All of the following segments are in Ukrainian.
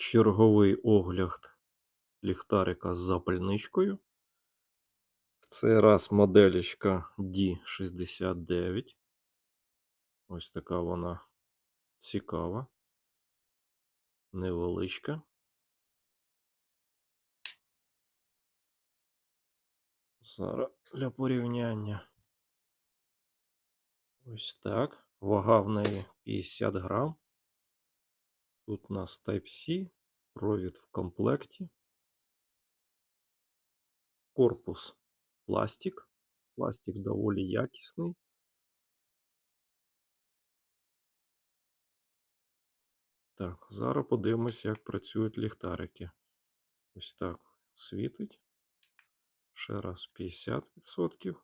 Черговий огляд ліхтарика з запальничкою. В цей раз моделечка D69. Ось така вона цікава, невеличка. Зараз для порівняння. Ось так. Вага в неї 50 грам. Тут у нас Type-C, провід в комплекті. Корпус пластик. Пластик доволі якісний. Так, зараз подивимось, як працюють ліхтарики. Ось так світить. Ще раз 50%.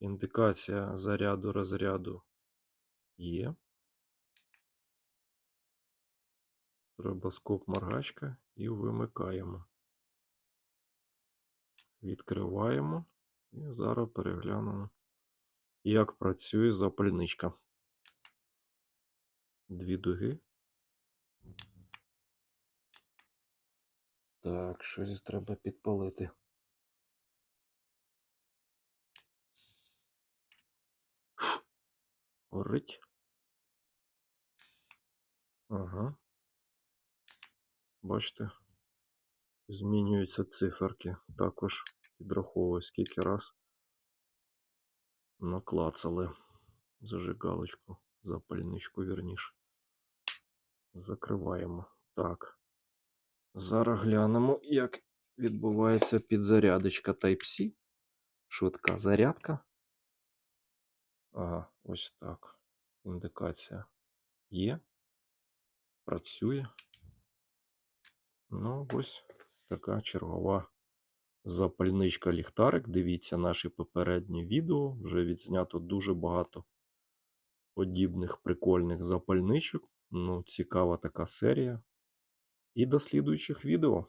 Індикація заряду розряду є. Стробоскоп моргачка і вимикаємо. Відкриваємо і зараз переглянемо, як працює запальничка. Дві дуги. Так, щось треба підпалити. Горить. Ага. Бачите, змінюються циферки. Також підраховую, скільки раз наклацали зажигалочку, запальничку, вірніше. Закриваємо. Так. Зараз глянемо, як відбувається підзарядочка Type-C. Швидка зарядка. Ага, ось так. Індикація є. Працює. Ну, ось така чергова запальничка ліхтарик. Дивіться наші попередні відео. Вже відзнято дуже багато подібних прикольних запальничок. Ну, цікава така серія. І до слідуючих відео.